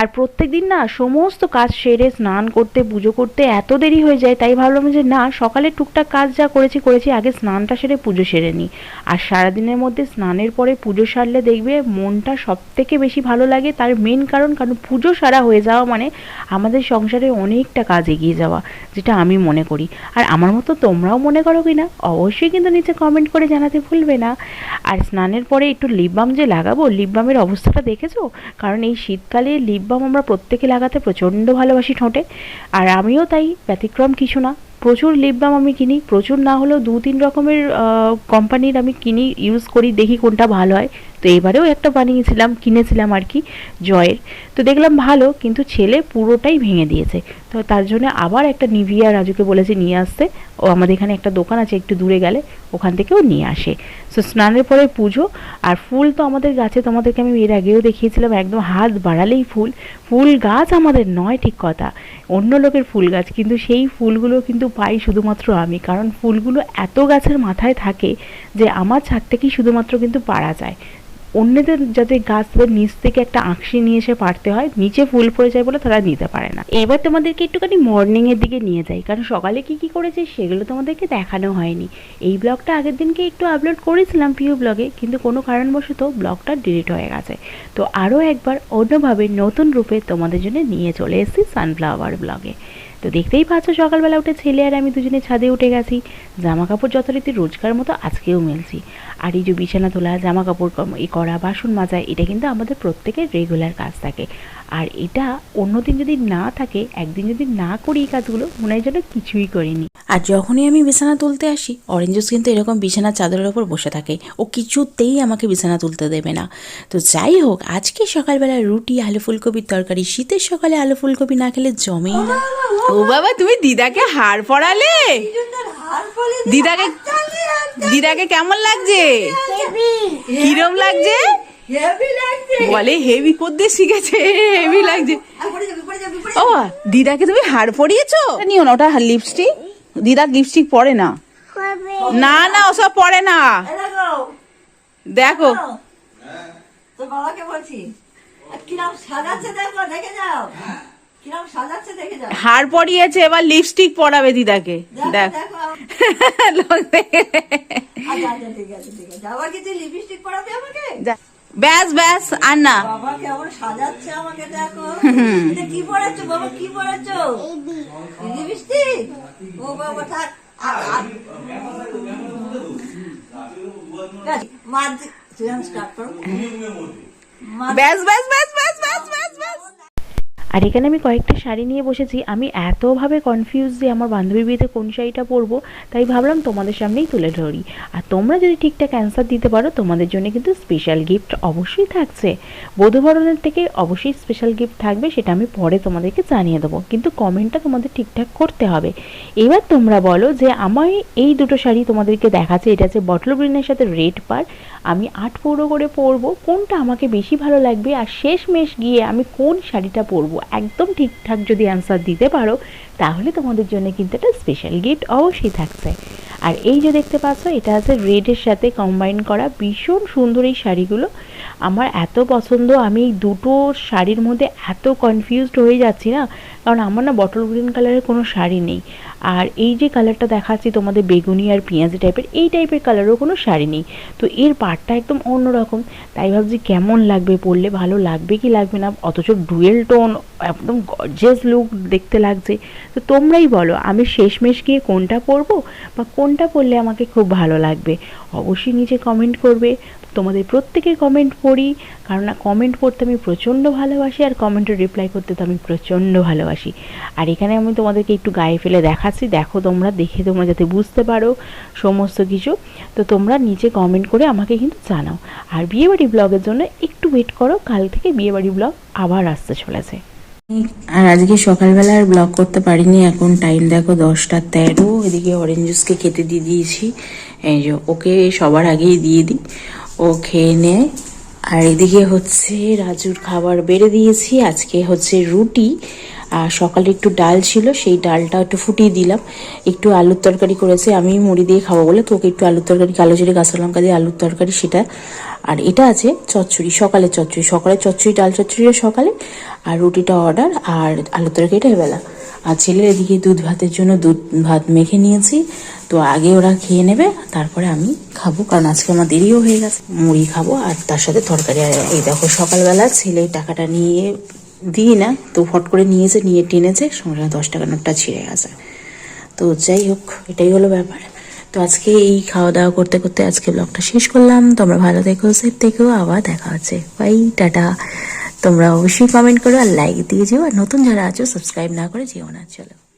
আর প্রত্যেক দিন না সমস্ত কাজ সেরে স্নান করতে, পুজো করতে এত দেরি হয়ে যায়, তাই ভাবলাম যে না, সকালে টুকটাক কাজ যা করেছি করেছি, আগে স্নানটা সেরে পুজো সেরে নিই। আর সারাদিনের মধ্যে স্নানের পরে পুজো সারলে দেখবে মনটা সব থেকে বেশি ভালো লাগে, তার মেন কারণ কারণ পুজো সারা হয়ে যাওয়া মানে আমাদের সংসারে অনেকটা কাজ এগিয়ে যাওয়া, যেটা আমি মনে করি। আর আমার মতো তোমরাও মনে করো কি না, অবশ্যই কিন্তু নিচে কমেন্ট করে জানাতে ভুলবে না। আর স্নানের পরে একটু লিপ বাম যে লাগাবো লিপ বামের অবস্থাটা দেখেছ? কারণ এই শীতকালে লিপ বাম আমরা প্রত্যেকে লাগাতে প্রচণ্ড ভালোবাসি ঠোঁটে, আর আমিও তাই, ব্যতিক্রম কিছু না। প্রচুর লিপ বাম আমি কিনি, প্রচুর না হলেও দু তিন রকমের কোম্পানির আমি কিনি ইউজ করি, দেখি কোনটা ভালো হয়। তো এবারেও একটা বানিয়েছিলাম, কিনেছিলাম আর কি, জয়ের। তো দেখলাম ভালো, কিন্তু ছেলে পুরোটাই ভেঙে দিয়েছে। তো তার জন্য আবার একটা নিভিয়া রাজুকে বলেছি, নিয়ে আসতে। ও আমাদের এখানে একটা দোকান আছে, একটু দূরে গেলে ওখান থেকেও নিয়ে আসে। সো স্নানের পরে পুজো, আর ফুল তো আমাদের গাছে, তোমাদেরকে আমি এর আগেও দেখিয়েছিলাম, একদম হাত বাড়ালেই ফুল। ফুল গাছ আমাদের নয় ঠিক কথা, অন্য লোকের ফুল গাছ, কিন্তু সেই ফুলগুলো কিন্তু পাই শুধুমাত্র আমি, কারণ ফুলগুলো এত গাছের মাথায় থাকে যে আমার ছাদ থেকেই শুধুমাত্র কিন্তু পারা যায়। অন্যদের যাতে গাছ তাদের নিচ থেকে একটা আঁকশি নিয়ে এসে পারতে হয়, নিচে ফুল পড়ে যায় বলে তারা নিতে পারে না। এবার তোমাদেরকে একটুখানি মর্নিং এর দিকে নিয়ে যাই, কারণ সকালে কি কি করেছে সেগুলো তোমাদেরকে দেখানো হয়নি। এই ব্লগটা আগের দিনকে একটু আপলোড করেছিলাম প্রিয় ব্লগে কিন্তু কোনো কারণবশত ব্লগটা ডিলিট হয়ে গেছে। তো আরও একবার অন্যভাবে নতুন রূপে তোমাদের জন্য নিয়ে চলে এসেছি সানফ্লাওয়ার ব্লগে তো দেখতেই পাচ্ছ সকালবেলা উঠে ছেলে আর আমি দুজনে ছাদে উঠে গেছি। জামা কাপড় যথারীতি রোজকার মতো আজকেও মেলছি। আর এই যে বিছানা তোলা জামা কাপড় এ করা, বাসন মাজা, এটা কিন্তু আমাদের প্রত্যেকের রেগুলার কাজ থাকে। আর এটা অন্যদিন যদি না থাকে, একদিন যদি না করি এই কাজগুলো, মনে হয় যেন কিছুই করিনি। আর যখনই আমি বিছানা তুলতে আসি অরেঞ্জস কিন্তু এরকম বিছানার চাদরের ওপর বসে থাকে। ও কিছুতেই আমাকে বিছানা তুলতে দেবে না। তো যাই হোক আজকে সকালবেলা রুটি আলু ফুলকপির তরকারি শীতের সকালে আলু ফুলকপি না খেলে জমেই না। ও বাবা তুমি দিদাকে হার পড়ালে দিদাকে দিদাকে কেমন লাগছে? কিরম লাগছে? বলে হেভি করতে শিখেছে হেভি লাগছে। ও দিদাকে তুমি হার পরিয়েছো? নিও না ওটা লিপস্টিক দিদা লিপস্টিক পরে না? না না ওসব পরে না। দেখো। তোর বাবাকে বলছি। আর কিরম সাজাচ্ছে দেখো দেখে যাও। কিরম সাজাচ্ছে দেখে যাও। হার পরিয়েছে এবার লিপস্টিক পরাবে দিদাকে। দেখ দেখো। লোক দেখে। ব্যাস ব্যাস আর না। বাবা কেমন সাজাচ্ছে আমাকে দেখো। এটা কি পড়াচ্ছ? বাবা কি পড়াচ্ছ? লিপস্টিক ও বাবা থাক। ব্যাস ব্যাস ব্যাস আর এখানে আমি কয়েকটা শাড়ি নিয়ে বসেছি। আমি এতভাবে কনফিউজ যে আমার বান্ধবীর বিয়েতে কোন শাড়িটা পরবো, তাই ভাবলাম তোমাদের সামনেই তুলে ধরি। আর তোমরা যদি ঠিকঠাক অ্যান্সার দিতে পারো, তোমাদের জন্য কিন্তু স্পেশাল গিফট অবশ্যই থাকছে। বধুবরণের থেকে অবশ্যই স্পেশাল গিফট থাকবে, সেটা আমি পরে তোমাদেরকে জানিয়ে দেবো। কিন্তু কমেন্টটা তোমাদের ঠিকঠাক করতে হবে। এবার তোমরা বলো যে আমায় এই দুটো শাড়ি তোমাদেরকে দেখাচ্ছে। এটা হচ্ছে বটল গ্রিনের সাথে রেড পার আমি আট পৌরো করে পরবো, কোনটা আমাকে বেশি ভালো লাগবে আর শেষ মেশ গিয়ে আমি কোন শাড়িটা পরবো? একদম ঠিকঠাক যদি অ্যান্সার দিতে পারো, তাহলে তোমাদের জন্য কিন্তু একটা স্পেশাল গিফট অবশ্যই থাকছে। আর এই যে দেখতে পাচ্ছ, এটা আছে রেডের সাথে কম্বাইন করা ভীষণ সুন্দর এই শাড়িগুলো। আমার এত পছন্দ, আমি দুটো শাড়ির মধ্যে এত কনফিউজড হয়ে যাচ্ছি না। কারণ আমার না বটল গ্রিন কালারের কোনো শাড়ি নেই। আর এই যে কালারটা দেখাচ্ছি তোমাদের বেগুনি আর পেঁয়াজি টাইপের এই টাইপের কালারও কোনো শাড়ি নেই। তো এর পাটটা একদম অন্যরকম। তাই ভাবছি কেমন লাগবে পরলে, ভালো লাগবে কি লাগবে না? অথচ ডুয়েল টোন একদম গর্জিয়াস লুক দেখতে লাগছে। তো তোমরাই বলো, আমি শেষমেশ গিয়ে কোনটা পরবো? বা কোনটা পরলে আমাকে খুব ভালো লাগবে? অবশ্যই নিচে কমেন্ট করবে। তোমাদের প্রত্যেকের কমেন্ট পড়ি। কারণ না কমেন্ট পড়তে আমি প্রচণ্ড ভালোবাসি আর কমেন্টের রিপ্লাই করতে তো আমি প্রচণ্ড ভালোবাসি। আর এখানে আমি তোমাদেরকে একটু গায়ে ফেলে দেখাচ্ছি। দেখো তোমরা, দেখে তোমরা যাতে বুঝতে পারো সমস্ত কিছু। তো তোমরা নিচে কমেন্ট করে আমাকে কিন্তু জানাও। আর বিয়েবাড়ি ব্লগের জন্য একটু ওয়েট করো, কাল থেকে বিয়েবাড়ি ব্লগ আবার আসতে চলেছে। আর আজকে সকালবেলা আর ব্লগ করতে পারিনি, এখন টাইম দেখো দশটা তেরো। এদিকে অরেঞ্জ জুসকে খেতে দিয়ে দিয়েছি। এই যে ওকে সবার আগেই দিয়ে দিই। ও খেয়ে নেয় আর এদিকে হচ্ছে রাজুর খাবার বেড়ে দিয়েছি। আজকে হচ্ছে রুটি। আর সকালে একটু ডাল ছিল, সেই ডালটা একটু ফুটিয়ে দিলাম। একটু আলুর তরকারি করেছে, আমি মুড়ি দিয়ে খাব বলে তোকে একটু আলুর তরকারি, কালো জিরে, কাঁচা লঙ্কা দিয়ে আলুর তরকারি সেটা। আর এটা আছে চচ্চড়ি, সকালে চচ্চড়ি। সকালে চচ্চড়ি, ডাল চচ্চড়িটা সকালে। আর রুটিটা অর্ডার আর আলুর তরকারিটা এবেলা। আর ছেলের এদিকে দুধ ভাতের জন্য দুধ ভাত মেখে নিয়েছি। তো আগে ওরা খেয়ে নেবে, তারপরে আমি খাব, কারণ আজকে আমার দেরিও হয়ে গেছে। মুড়ি খাব আর তার সাথে তরকারি। আর এই দেখো সকালবেলা ছেলে টাকাটা নিয়ে দিই না, তো ফট করে নিয়েছে, নিয়ে টেনেছে, সঙ্গে দশ টাকা নোটটা ছিঁড়ে গেছে। তো যাই হোক, এটাই হলো ব্যাপার। তো আজকে এই খাওয়া দাওয়া করতে করতে আজকে ব্লগটা শেষ করলাম। তোমরা ভালো থেকো সেফ থেকো, আবার দেখা হচ্ছে। Bye tata. তোমরা অবশ্যই কমেন্ট করো আর লাইক দিয়ে যেও। আর নতুন যারা আছো সাবস্ক্রাইব না করে যেও না, চলো।